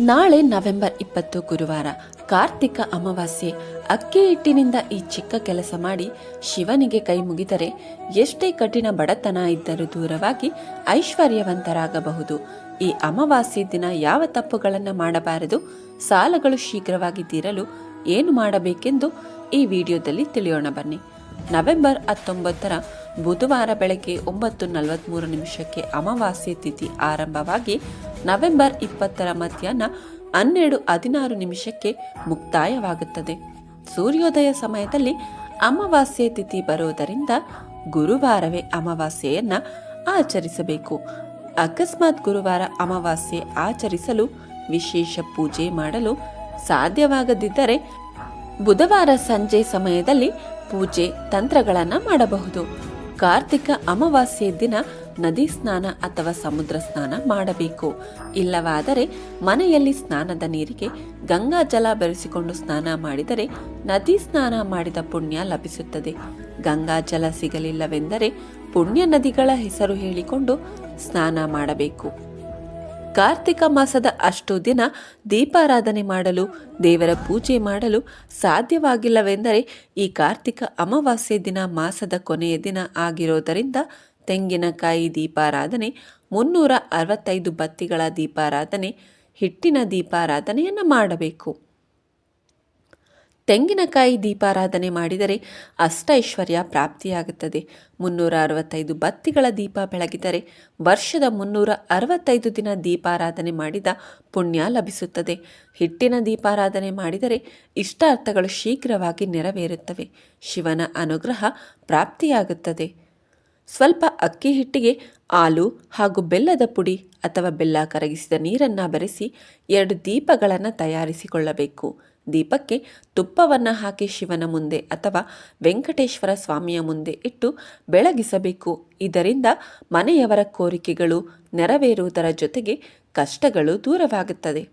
ನಾಳೆ ನವೆಂಬರ್ ಇಪ್ಪತ್ತು ಗುರುವಾರ ಕಾರ್ತಿಕ ಅಮಾವಾಸ್ಯೆ. ಅಕ್ಕಿ ಹಿಟ್ಟಿನಿಂದ ಈ ಚಿಕ್ಕ ಕೆಲಸ ಮಾಡಿ ಶಿವನಿಗೆ ಕೈ ಮುಗಿದರೆ ಎಷ್ಟೇ ಕಠಿಣ ಬಡತನ ಇದ್ದರೂ ದೂರವಾಗಿ ಐಶ್ವರ್ಯವಂತರಾಗಬಹುದು. ಈ ಅಮಾವಾಸ್ಯೆ ದಿನ ಯಾವ ತಪ್ಪುಗಳನ್ನು ಮಾಡಬಾರದು? ಸಾಲಗಳು ಶೀಘ್ರವಾಗಿ ತೀರಲು ಏನು ಮಾಡಬೇಕೆಂದು ಈ ವಿಡಿಯೋದಲ್ಲಿ ತಿಳಿಯೋಣ ಬನ್ನಿ. ನವೆಂಬರ್ ಹತ್ತೊಂಬತ್ತರ ಬುಧವಾರ ಬೆಳಗ್ಗೆ ಒಂಬತ್ತು ನಲವತ್ತ್ಮೂರು ನಿಮಿಷಕ್ಕೆ ಅಮಾವಾಸ್ಯೆ ತಿಥಿ ಆರಂಭವಾಗಿ ನವೆಂಬರ್ ಇಪ್ಪತ್ತರ ಮಧ್ಯಾಹ್ನ ಹನ್ನೆರಡು ಹದಿನಾರು ನಿಮಿಷಕ್ಕೆ ಮುಕ್ತಾಯವಾಗುತ್ತದೆ. ಸೂರ್ಯೋದಯ ಸಮಯದಲ್ಲಿ ಅಮಾವಾಸ್ಯೆ ತಿಥಿ ಬರುವುದರಿಂದ ಗುರುವಾರವೇ ಅಮಾವಾಸ್ಯೆಯನ್ನ ಆಚರಿಸಬೇಕು. ಅಕಸ್ಮಾತ್ ಗುರುವಾರ ಅಮಾವಾಸ್ಯೆ ಆಚರಿಸಲು ವಿಶೇಷ ಪೂಜೆ ಮಾಡಲು ಸಾಧ್ಯವಾಗದಿದ್ದರೆ ಬುಧವಾರ ಸಂಜೆ ಸಮಯದಲ್ಲಿ ಪೂಜೆ ತಂತ್ರಗಳನ್ನು ಮಾಡಬಹುದು. ಕಾರ್ತಿಕ ಅಮಾವಾಸ್ಯೆ ದಿನ ನದಿ ಸ್ನಾನ ಅಥವಾ ಸಮುದ್ರ ಸ್ನಾನ ಮಾಡಬೇಕು. ಇಲ್ಲವಾದರೆ ಮನೆಯಲ್ಲಿ ಸ್ನಾನದ ನೀರಿಗೆ ಗಂಗಾ ಜಲ ಬೆರೆಸಿಕೊಂಡು ಸ್ನಾನ ಮಾಡಿದರೆ ನದಿ ಸ್ನಾನ ಮಾಡಿದ ಪುಣ್ಯ ಲಭಿಸುತ್ತದೆ. ಗಂಗಾ ಜಲ ಸಿಗಲಿಲ್ಲವೆಂದರೆ ಪುಣ್ಯ ನದಿಗಳ ಹೆಸರು ಹೇಳಿಕೊಂಡು ಸ್ನಾನ ಮಾಡಬೇಕು. ಕಾರ್ತಿಕ ಮಾಸದ ಅಷ್ಟು ದಿನ ದೀಪಾರಾಧನೆ ಮಾಡಲು, ದೇವರ ಪೂಜೆ ಮಾಡಲು ಸಾಧ್ಯವಾಗಿಲ್ಲವೆಂದರೆ ಈ ಕಾರ್ತಿಕ ಅಮಾವಾಸ್ಯೆ ದಿನ ಮಾಸದ ಕೊನೆಯ ದಿನ ಆಗಿರೋದರಿಂದ ತೆಂಗಿನಕಾಯಿ ದೀಪಾರಾಧನೆ, ಮುನ್ನೂರ ಅರವತ್ತೈದು ಬತ್ತಿಗಳ ದೀಪಾರಾಧನೆ, ಹಿಟ್ಟಿನ ದೀಪಾರಾಧನೆಯನ್ನು ಮಾಡಬೇಕು. ತೆಂಗಿನಕಾಯಿ ದೀಪಾರಾಧನೆ ಮಾಡಿದರೆ ಅಷ್ಟೈಶ್ವರ್ಯ ಪ್ರಾಪ್ತಿಯಾಗುತ್ತದೆ. ಮುನ್ನೂರ ಅರವತ್ತೈದು ಬತ್ತಿಗಳ ದೀಪ ಬೆಳಗಿದರೆ ವರ್ಷದ ಮುನ್ನೂರ ಅರವತ್ತೈದು ದಿನ ದೀಪಾರಾಧನೆ ಮಾಡಿದ ಪುಣ್ಯ ಲಭಿಸುತ್ತದೆ. ಹಿಟ್ಟಿನ ದೀಪಾರಾಧನೆ ಮಾಡಿದರೆ ಇಷ್ಟಾರ್ಥಗಳು ಶೀಘ್ರವಾಗಿ ನೆರವೇರುತ್ತವೆ. ಶಿವನ ಅನುಗ್ರಹ ಪ್ರಾಪ್ತಿಯಾಗುತ್ತದೆ. ಸ್ವಲ್ಪ ಅಕ್ಕಿ ಹಿಟ್ಟಿಗೆ ಹಾಲು ಹಾಗೂ ಬೆಲ್ಲದ ಪುಡಿ ಅಥವಾ ಬೆಲ್ಲ ಕರಗಿಸಿದ ನೀರನ್ನು ಬೆರೆಸಿ ಎರಡು ದೀಪಗಳನ್ನು ತಯಾರಿಸಿಕೊಳ್ಳಬೇಕು. ದೀಪಕ್ಕೆ ತುಪ್ಪವನ್ನು ಹಾಕಿ ಶಿವನ ಮುಂದೆ ಅಥವಾ ವೆಂಕಟೇಶ್ವರ ಸ್ವಾಮಿಯ ಮುಂದೆ ಇಟ್ಟು ಬೆಳಗಿಸಬೇಕು. ಇದರಿಂದ ಮನೆಯವರ ಕೋರಿಕೆಗಳು ನೆರವೇರುವುದರ ಜೊತೆಗೆ ಕಷ್ಟಗಳು ದೂರವಾಗುತ್ತದೆ.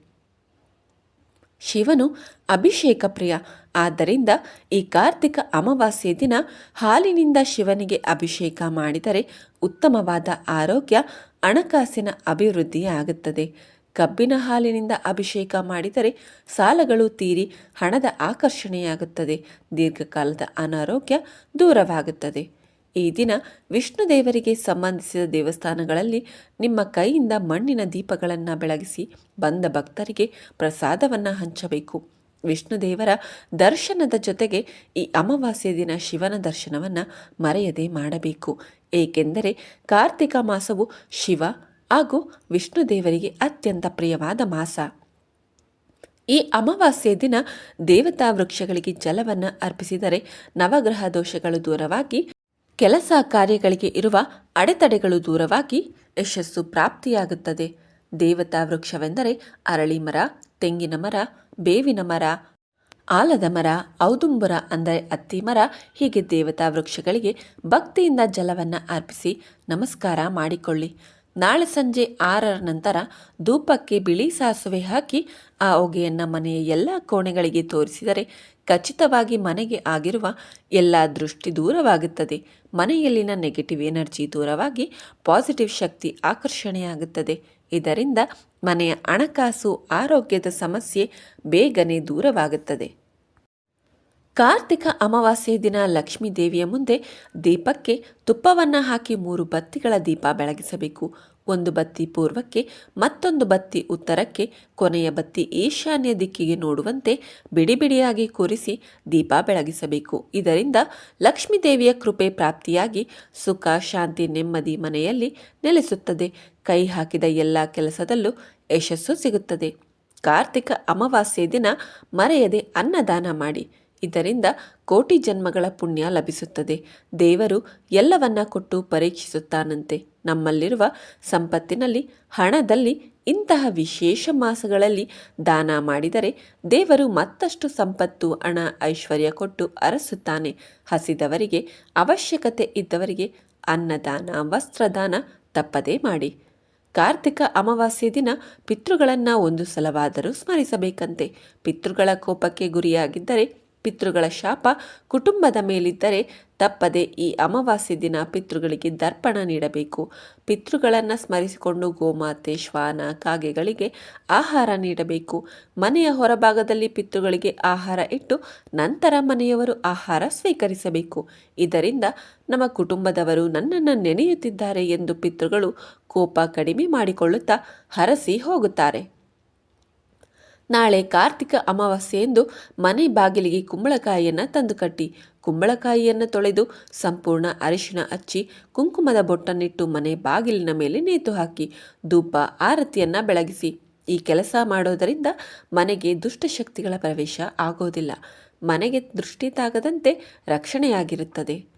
ಶಿವನು ಅಭಿಷೇಕ ಪ್ರಿಯ. ಆದ್ದರಿಂದ ಈ ಕಾರ್ತಿಕ ಅಮಾವಾಸ್ಯೆ ದಿನ ಹಾಲಿನಿಂದ ಶಿವನಿಗೆ ಅಭಿಷೇಕ ಮಾಡಿದರೆ ಉತ್ತಮವಾದ ಆರೋಗ್ಯ, ಹಣಕಾಸಿನ ಅಭಿವೃದ್ಧಿಯಾಗುತ್ತದೆ. ಕಬ್ಬಿನ ಹಾಲಿನಿಂದ ಅಭಿಷೇಕ ಮಾಡಿದರೆ ಸಾಲಗಳು ತೀರಿ ಹಣದ ಆಕರ್ಷಣೆಯಾಗುತ್ತದೆ. ದೀರ್ಘಕಾಲದ ಅನಾರೋಗ್ಯ ದೂರವಾಗುತ್ತದೆ. ಈ ದಿನ ವಿಷ್ಣು ದೇವರಿಗೆ ಸಂಬಂಧಿಸಿದ ದೇವಸ್ಥಾನಗಳಲ್ಲಿ ನಿಮ್ಮ ಕೈಯಿಂದ ಮಣ್ಣಿನ ದೀಪಗಳನ್ನು ಬೆಳಗಿಸಿ ಬಂದ ಭಕ್ತರಿಗೆ ಪ್ರಸಾದವನ್ನು ಹಂಚಬೇಕು. ವಿಷ್ಣು ದೇವರ ದರ್ಶನದ ಜೊತೆಗೆ ಈ ಅಮಾವಾಸ್ಯ ದಿನ ಶಿವನ ದರ್ಶನವನ್ನು ಮರೆಯದೆ ಮಾಡಬೇಕು. ಏಕೆಂದರೆ ಕಾರ್ತಿಕ ಮಾಸವು ಶಿವ ಹಾಗೂ ವಿಷ್ಣು ದೇವರಿಗೆ ಅತ್ಯಂತ ಪ್ರಿಯವಾದ ಮಾಸ. ಈ ಅಮಾವಾಸ್ಯೆ ದಿನ ದೇವತಾ ವೃಕ್ಷಗಳಿಗೆ ಜಲವನ್ನು ಅರ್ಪಿಸಿದರೆ ನವಗ್ರಹ ದೋಷಗಳು ದೂರವಾಗಿ, ಕೆಲಸ ಕಾರ್ಯಗಳಿಗೆ ಇರುವ ಅಡೆತಡೆಗಳು ದೂರವಾಗಿ ಯಶಸ್ಸು ಪ್ರಾಪ್ತಿಯಾಗುತ್ತದೆ. ದೇವತಾ ವೃಕ್ಷವೆಂದರೆ ಅರಳಿ ಮರ, ತೆಂಗಿನ ಮರ, ಬೇವಿನ ಮರ, ಆಲದ ಮರ, ಔದುಂಬರ ಅಂದರೆ ಅತ್ತಿ ಮರ, ಹೀಗೆ ದೇವತಾ ವೃಕ್ಷಗಳಿಗೆ ಭಕ್ತಿಯಿಂದ ಜಲವನ್ನು ಅರ್ಪಿಸಿ ನಮಸ್ಕಾರ ಮಾಡಿಕೊಳ್ಳಿ. ನಾಳೆ ಸಂಜೆ ಆರರ ನಂತರ ಧೂಪಕ್ಕೆ ಬಿಳಿ ಸಾಸುವೆ ಹಾಕಿ ಆ ಹೊಗೆಯನ್ನು ಮನೆಯ ಎಲ್ಲ ಕೋಣೆಗಳಿಗೆ ತೋರಿಸಿದರೆ ಖಚಿತವಾಗಿ ಮನೆಗೆ ಆಗಿರುವ ಎಲ್ಲ ದೃಷ್ಟಿ ದೂರವಾಗುತ್ತದೆ. ಮನೆಯಲ್ಲಿನ ನೆಗೆಟಿವ್ ಎನರ್ಜಿ ದೂರವಾಗಿ ಪಾಸಿಟಿವ್ ಶಕ್ತಿ ಆಕರ್ಷಣೆಯಾಗುತ್ತದೆ. ಇದರಿಂದ ಮನೆಯ ಹಣಕಾಸು, ಆರೋಗ್ಯದ ಸಮಸ್ಯೆ ಬೇಗನೆ ದೂರವಾಗುತ್ತದೆ. ಕಾರ್ತಿಕ ಅಮಾವಾಸ್ಯೆ ದಿನ ಲಕ್ಷ್ಮೀ ದೇವಿಯ ಮುಂದೆ ದೀಪಕ್ಕೆ ತುಪ್ಪವನ್ನು ಹಾಕಿ ಮೂರು ಬತ್ತಿಗಳ ದೀಪ ಬೆಳಗಿಸಬೇಕು. ಒಂದು ಬತ್ತಿ ಪೂರ್ವಕ್ಕೆ, ಮತ್ತೊಂದು ಬತ್ತಿ ಉತ್ತರಕ್ಕೆ, ಕೊನೆಯ ಬತ್ತಿ ಈಶಾನ್ಯ ದಿಕ್ಕಿಗೆ ನೋಡುವಂತೆ ಬಿಡಿ ಬಿಡಿಯಾಗಿ ಕೂರಿಸಿ ದೀಪ ಬೆಳಗಿಸಬೇಕು. ಇದರಿಂದ ಲಕ್ಷ್ಮೀ ದೇವಿಯ ಕೃಪೆ ಪ್ರಾಪ್ತಿಯಾಗಿ ಸುಖ, ಶಾಂತಿ, ನೆಮ್ಮದಿ ಮನೆಯಲ್ಲಿ ನೆಲೆಸುತ್ತದೆ. ಕೈ ಹಾಕಿದ ಎಲ್ಲ ಕೆಲಸದಲ್ಲೂ ಯಶಸ್ಸು ಸಿಗುತ್ತದೆ. ಕಾರ್ತಿಕ ಅಮಾವಾಸ್ಯೆ ದಿನ ಮರೆಯದೆ ಅನ್ನದಾನ ಮಾಡಿ. ಇದರಿಂದ ಕೋಟಿ ಜನ್ಮಗಳ ಪುಣ್ಯ ಲಭಿಸುತ್ತದೆ. ದೇವರು ಎಲ್ಲವನ್ನ ಕೊಟ್ಟು ಪರೀಕ್ಷಿಸುತ್ತಾನಂತೆ. ನಮ್ಮಲ್ಲಿರುವ ಸಂಪತ್ತಿನಲ್ಲಿ, ಹಣದಲ್ಲಿ ಇಂತಹ ವಿಶೇಷ ಮಾಸಗಳಲ್ಲಿ ದಾನ ಮಾಡಿದರೆ ದೇವರು ಮತ್ತಷ್ಟು ಸಂಪತ್ತು, ಹಣ, ಐಶ್ವರ್ಯ ಕೊಟ್ಟು ಅರಸುತ್ತಾನೆ. ಹಸಿದವರಿಗೆ ಅವಶ್ಯಕತೆ ಇದ್ದವರಿಗೆ ಅನ್ನದಾನ, ವಸ್ತ್ರದಾನ ತಪ್ಪದೇ ಮಾಡಿ. ಕಾರ್ತಿಕ ಅಮಾವಾಸ್ಯೆ ದಿನ ಪಿತೃಗಳನ್ನು ಒಂದು ಸಲವಾದರೂ ಸ್ಮರಿಸಬೇಕಂತೆ. ಪಿತೃಗಳ ಕೋಪಕ್ಕೆ ಗುರಿಯಾಗಿದ್ದರೆ ಪಿತೃಗಳ ಶಾಪ ಕುಟುಂಬದ ಮೇಲಿದ್ದರೆ ತಪ್ಪದೆ ಈ ಅಮಾವಾಸ್ಯೆ ದಿನ ಪಿತೃಗಳಿಗೆ ದರ್ಪಣ ನೀಡಬೇಕು. ಪಿತೃಗಳನ್ನು ಸ್ಮರಿಸಿಕೊಂಡು ಗೋಮಾತೆ, ಶ್ವಾನ, ಕಾಗೆಗಳಿಗೆ ಆಹಾರ ನೀಡಬೇಕು. ಮನೆಯ ಹೊರಭಾಗದಲ್ಲಿ ಪಿತೃಗಳಿಗೆ ಆಹಾರ ಇಟ್ಟು ನಂತರ ಮನೆಯವರು ಆಹಾರ ಸ್ವೀಕರಿಸಬೇಕು. ಇದರಿಂದ ನಮ್ಮ ಕುಟುಂಬದವರು ನನ್ನನ್ನು ನೆನೆಯುತ್ತಿದ್ದಾರೆ ಎಂದು ಪಿತೃಗಳು ಕೋಪ ಕಡಿಮೆ ಮಾಡಿಕೊಳ್ಳುತ್ತಾ ಹರಸಿ ಹೋಗುತ್ತಾರೆ. ನಾಳೆ ಕಾರ್ತಿಕ ಅಮಾವಾಸ್ಯೆಯಂದು ಮನೆ ಬಾಗಿಲಿಗೆ ಕುಂಬಳಕಾಯಿಯನ್ನು ತಂದು ಕಟ್ಟಿ. ಕುಂಬಳಕಾಯಿಯನ್ನು ತೊಳೆದು ಸಂಪೂರ್ಣ ಅರಿಶಿನ ಹಚ್ಚಿ ಕುಂಕುಮದ ಬೊಟ್ಟನ್ನಿಟ್ಟು ಮನೆ ಬಾಗಿಲಿನ ಮೇಲೆ ನೇತು ಹಾಕಿ, ಧೂಪ, ಆರತಿಯನ್ನು ಬೆಳಗಿಸಿ. ಈ ಕೆಲಸ ಮಾಡೋದರಿಂದ ಮನೆಗೆ ದುಷ್ಟಶಕ್ತಿಗಳ ಪ್ರವೇಶ ಆಗೋದಿಲ್ಲ. ಮನೆಗೆ ದೃಷ್ಟಿ ತಾಗದಂತೆ ರಕ್ಷಣೆಯಾಗಿರುತ್ತದೆ.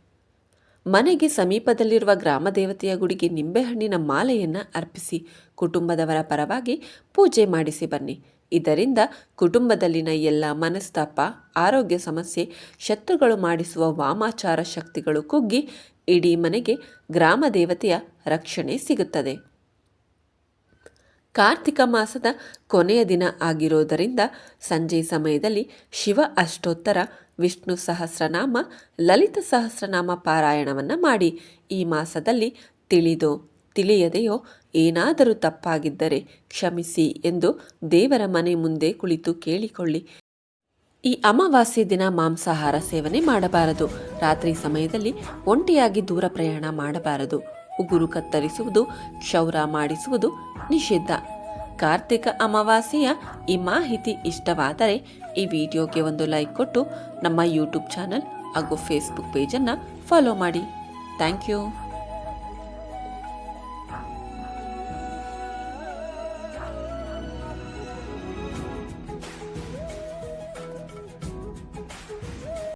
ಮನೆಗೆ ಸಮೀಪದಲ್ಲಿರುವ ಗ್ರಾಮ ದೇವತೆಯ ಗುಡಿಗೆ ನಿಂಬೆಹಣ್ಣಿನ ಮಾಲೆಯನ್ನು ಅರ್ಪಿಸಿ, ಕುಟುಂಬದವರ ಪರವಾಗಿ ಪೂಜೆ ಮಾಡಿಸಿ ಬನ್ನಿ. ಇದರಿಂದ ಕುಟುಂಬದಲ್ಲಿನ ಎಲ್ಲ ಮನಸ್ತಾಪ, ಆರೋಗ್ಯ ಸಮಸ್ಯೆ, ಶತ್ರುಗಳು ಮಾಡಿಸುವ ವಾಮಾಚಾರ ಶಕ್ತಿಗಳು ಕುಗ್ಗಿ ಇಡೀ ಮನೆಗೆ ಗ್ರಾಮ ದೇವತೆಯ ರಕ್ಷಣೆ ಸಿಗುತ್ತದೆ. ಕಾರ್ತಿಕ ಮಾಸದ ಕೊನೆಯ ದಿನ ಆಗಿರೋದರಿಂದ ಸಂಜೆ ಸಮಯದಲ್ಲಿ ಶಿವ ಅಷ್ಟೋತ್ತರ ವಿಷ್ಣು ಸಹಸ್ರನಾಮ, ಲಲಿತ ಸಹಸ್ರನಾಮ ಪಾರಾಯಣವನ್ನು ಮಾಡಿ ಈ ಮಾಸದಲ್ಲಿ ತಿಳಿದೋ ತಿಳಿಯದೆಯೋ? ಏನಾದರೂ ತಪ್ಪಾಗಿದ್ದರೆ ಕ್ಷಮಿಸಿ ಎಂದು ದೇವರ ಮನೆ ಮುಂದೆ ಕುಳಿತು ಕೇಳಿಕೊಳ್ಳಿ. ಈ ಅಮಾವಾಸ್ಯೆ ದಿನ ಮಾಂಸಾಹಾರ ಸೇವನೆ ಮಾಡಬಾರದು. ರಾತ್ರಿ ಸಮಯದಲ್ಲಿ ಒಂಟಿಯಾಗಿ ದೂರ ಪ್ರಯಾಣ ಮಾಡಬಾರದು. ಉಗುರು ಕತ್ತರಿಸುವುದು, ಕ್ಷೌರ ಮಾಡಿಸುವುದು ನಿಷಿದ್ಧ. ಕಾರ್ತಿಕ ಅಮಾವಾಸ್ಯೆಯ ಈ ಮಾಹಿತಿ ಇಷ್ಟವಾದರೆ ಈ ವಿಡಿಯೋಗೆ ಒಂದು ಲೈಕ್ ಕೊಟ್ಟು ನಮ್ಮ ಯೂಟ್ಯೂಬ್ ಚಾನಲ್ ಹಾಗೂ ಫೇಸ್ಬುಕ್ ಪೇಜನ್ನು ಫಾಲೋ ಮಾಡಿ. Thank you.